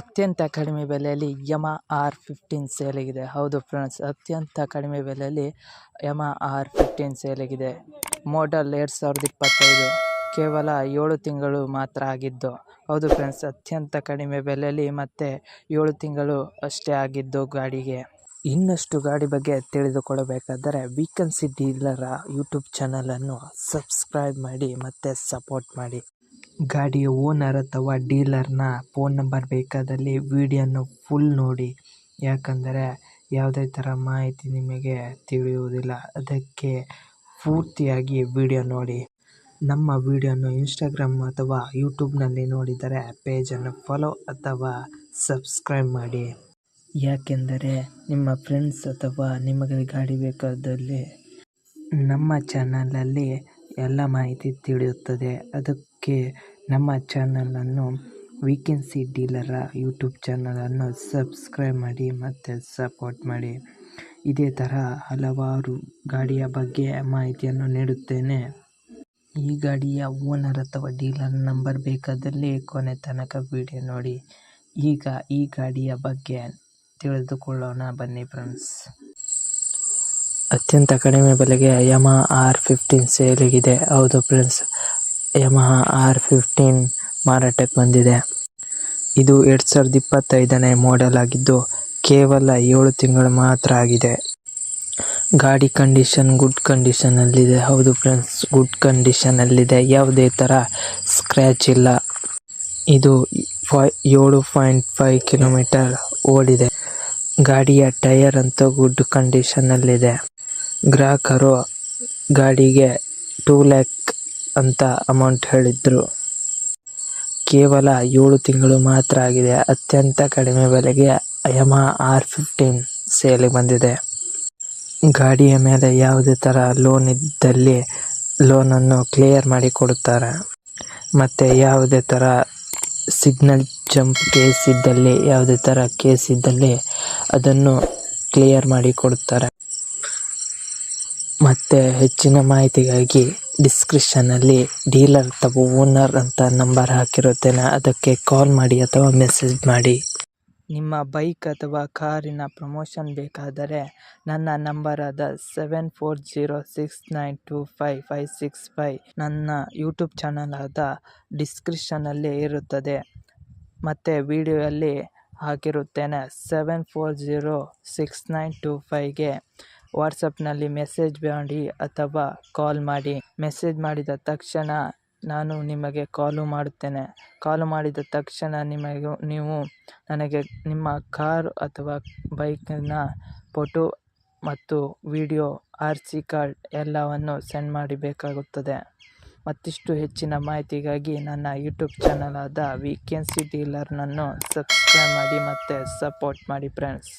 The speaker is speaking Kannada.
ಅತ್ಯಂತ ಕಡಿಮೆ ಬೆಲೆಯಲ್ಲಿ ಯಮ ಆರ್ ಫಿಫ್ಟೀನ್ ಸೇಲಿಗಿದೆ. ಹೌದು ಫ್ರೆಂಡ್ಸ್ ಅತ್ಯಂತ ಕಡಿಮೆ ಬೆಲೆಯಲ್ಲಿ ಯಮ ಆರ್ ಫಿಫ್ಟೀನ್ ಸೇಲಿಗಿದೆ. ಮೋಡಲ್ ಎರಡು ಸಾವಿರದ ಇಪ್ಪತ್ತೈದು, ಕೇವಲ ಏಳು ತಿಂಗಳು ಮಾತ್ರ ಆಗಿದ್ದು, ಹೌದು ಫ್ರೆಂಡ್ಸ್ ಅತ್ಯಂತ ಕಡಿಮೆ ಬೆಲೆಯಲ್ಲಿ ಮತ್ತು ಏಳು ತಿಂಗಳು ಅಷ್ಟೇ ಆಗಿದ್ದು ಗಾಡಿಗೆ. ಇನ್ನಷ್ಟು ಗಾಡಿ ಬಗ್ಗೆ ತಿಳಿದುಕೊಳ್ಳಬೇಕಾದರೆ ವೀಕೆನ್ಸಿ ಡೀಲರ ಯೂಟ್ಯೂಬ್ ಚಾನಲನ್ನು ಸಬ್ಸ್ಕ್ರೈಬ್ ಮಾಡಿ ಮತ್ತು ಸಪೋರ್ಟ್ ಮಾಡಿ. ಗಾಡಿಯ ಓನರ್ ಅಥವಾ ಡೀಲರ್ನ ಫೋನ್ ನಂಬರ್ ಬೇಕಾದಲ್ಲಿ ವಿಡಿಯೋನ ಫುಲ್ ನೋಡಿ. ಯಾಕಂದರೆ ಯಾವುದೇ ಥರ ಮಾಹಿತಿ ನಿಮಗೆ ತಿಳಿಯುವುದಿಲ್ಲ. ಅದಕ್ಕೆ ಪೂರ್ತಿಯಾಗಿ ವಿಡಿಯೋ ನೋಡಿ. ನಮ್ಮ ವಿಡಿಯೋನು ಇನ್ಸ್ಟಾಗ್ರಾಮ್ ಅಥವಾ ಯೂಟ್ಯೂಬ್ನಲ್ಲಿ ನೋಡಿದರೆ ಪೇಜನ್ನು ಫಾಲೋ ಅಥವಾ ಸಬ್ಸ್ಕ್ರೈಬ್ ಮಾಡಿ. ಯಾಕೆಂದರೆ ನಿಮ್ಮ ಫ್ರೆಂಡ್ಸ್ ಅಥವಾ ನಿಮಗೆ ಗಾಡಿ ಬೇಕಾದಲ್ಲಿ ನಮ್ಮ ಚಾನಲಲ್ಲಿ ಎಲ್ಲ ಮಾಹಿತಿ ತಿಳಿಯುತ್ತದೆ. ಅದಕ್ಕೆ ನಮ್ಮ ಚಾನಲನ್ನು ವೀಕೆನ್ಸಿ ಡೀಲರ ಯೂಟ್ಯೂಬ್ ಚಾನಲನ್ನು ಸಬ್ಸ್ಕ್ರೈಬ್ ಮಾಡಿ ಮತ್ತು ಸಪೋರ್ಟ್ ಮಾಡಿ. ಇದೇ ಥರ ಹಲವಾರು ಗಾಡಿಯ ಬಗ್ಗೆ ಮಾಹಿತಿಯನ್ನು ನೀಡುತ್ತೇನೆ. ಈ ಗಾಡಿಯ ಓನರ್ ಅಥವಾ ಡೀಲರ್ ನಂಬರ್ ಬೇಕಾದಲ್ಲಿ ಕೊನೆ ತನಕ ವಿಡಿಯೋ ನೋಡಿ. ಈಗ ಈ ಗಾಡಿಯ ಬಗ್ಗೆ ತಿಳಿದುಕೊಳ್ಳೋಣ ಬನ್ನಿ ಫ್ರೆಂಡ್ಸ್ ಅತ್ಯಂತ ಕಡಿಮೆ ಬೆಲೆಗೆ ಯಮ ಆರ್ ಫಿಫ್ಟೀನ್ ಸೇಲಿಗಿದೆ. ಹೌದು ಫ್ರೆಂಡ್ಸ್ ಯಮಹ ಆರ್ ಫಿಫ್ಟೀನ್ ಮಾರಾಟಕ್ಕೆ ಬಂದಿದೆ. ಇದು ಎರಡು ಸಾವಿರದ ಇಪ್ಪತ್ತೈದನೇ ಮಾಡೆಲ್ ಆಗಿದ್ದು ಕೇವಲ ಏಳು ತಿಂಗಳು ಮಾತ್ರ ಆಗಿದೆ. ಗಾಡಿ ಕಂಡೀಷನ್ ಗುಡ್ ಕಂಡೀಷನಲ್ಲಿದೆ ಹೌದು ಫ್ರೆಂಡ್ಸ್ ಗುಡ್ ಕಂಡೀಷನಲ್ಲಿದೆ ಯಾವುದೇ ಥರ ಸ್ಕ್ರ್ಯಾಚ್ ಇಲ್ಲ. ಇದು ಫೈ ಏಳು ಪಾಯಿಂಟ್ ಫೈವ್ ಕಿಲೋಮೀಟರ್ ಓಡಿದೆ. ಗಾಡಿಯ ಟೈಯರ್ ಅಂತೂ ಗುಡ್ ಕಂಡೀಷನಲ್ಲಿದೆ ಗ್ರಾಹಕರು ಗಾಡಿಗೆ ಟೂ ಲ್ಯಾಕ್ ಅಂತ ಅಮೌಂಟ್ ಹೇಳಿದ್ರು. ಕೇವಲ ಏಳು ತಿಂಗಳು ಮಾತ್ರ ಆಗಿದೆ. ಅತ್ಯಂತ ಕಡಿಮೆ ಬೆಲೆಗೆ ಯಮ ಆರ್ ಫಿಫ್ಟೀನ್ ಸೇಲಿಗೆ ಬಂದಿದೆ. ಗಾಡಿಯ ಮೇಲೆ ಯಾವುದೇ ಥರ ಲೋನ್ ಇದ್ದಲ್ಲಿ ಲೋನನ್ನು ಕ್ಲಿಯರ್ ಮಾಡಿ ಕೊಡುತ್ತಾರೆ. ಮತ್ತು ಯಾವುದೇ ಥರ ಸಿಗ್ನಲ್ ಜಂಪ್ ಕೇಸ್ ಇದ್ದಲ್ಲಿ, ಯಾವುದೇ ಥರ ಕೇಸ್ ಇದ್ದಲ್ಲಿ ಅದನ್ನು ಕ್ಲಿಯರ್ ಮಾಡಿ ಕೊಡುತ್ತಾರೆ. ಮತ್ತು ಹೆಚ್ಚಿನ ಮಾಹಿತಿಗಾಗಿ ಡಿಸ್ಕ್ರಿಪ್ಷನಲ್ಲಿ ಡೀಲರ್ ಅಥವಾ ಓನರ್ ಅಂತ ನಂಬರ್ ಹಾಕಿರುತ್ತೇನೆ. ಅದಕ್ಕೆ ಕಾಲ್ ಮಾಡಿ ಅಥವಾ ಮೆಸೇಜ್ ಮಾಡಿ. ನಿಮ್ಮ ಬೈಕ್ ಅಥವಾ ಕಾರಿನ ಪ್ರಮೋಷನ್ ಬೇಕಾದರೆ ನನ್ನ ನಂಬರಾದ seven four zero six nine two five five six five ನನ್ನ ಯೂಟ್ಯೂಬ್ ಚಾನಲ್ ಆದ ಡಿಸ್ಕ್ರಿಪ್ಷನಲ್ಲಿ ಇರುತ್ತದೆ. ಮತ್ತು ವೀಡಿಯೋಯಲ್ಲಿ ಹಾಕಿರುತ್ತೇನೆ. Seven four zero six nine two ಫೈವ್ಗೆ ವಾಟ್ಸಪ್ನಲ್ಲಿ ಮೆಸೇಜ್ ಮಾಡಿ ಅಥವಾ ಕಾಲ್ ಮಾಡಿ. ಮೆಸೇಜ್ ಮಾಡಿದ ತಕ್ಷಣ ನಾನು ನಿಮಗೆ ಕಾಲು ಮಾಡುತ್ತೇನೆ. ಕಾಲು ಮಾಡಿದ ತಕ್ಷಣ ನಿಮಗೆ, ನೀವು ನನಗೆ ನಿಮ್ಮ ಕಾರು ಅಥವಾ ಬೈಕಿನ ಫೋಟೋ ಮತ್ತು ವಿಡಿಯೋ, ಆರ್ ಸಿ ಕಾರ್ಡ್ ಎಲ್ಲವನ್ನು ಸೆಂಡ್ ಮಾಡಬೇಕಾಗುತ್ತದೆ. ಮತ್ತಿಷ್ಟು ಹೆಚ್ಚಿನ ಮಾಹಿತಿಗಾಗಿ ನನ್ನ ಯೂಟ್ಯೂಬ್ ಚಾನಲ್ ಆದ ಸಿ ಡೀಲರ್ನನ್ನು ಸಬ್ಸ್ಕ್ರೈಬ್ ಮಾಡಿ ಮತ್ತು ಸಪೋರ್ಟ್ ಮಾಡಿ ಫ್ರೆಂಡ್ಸ್.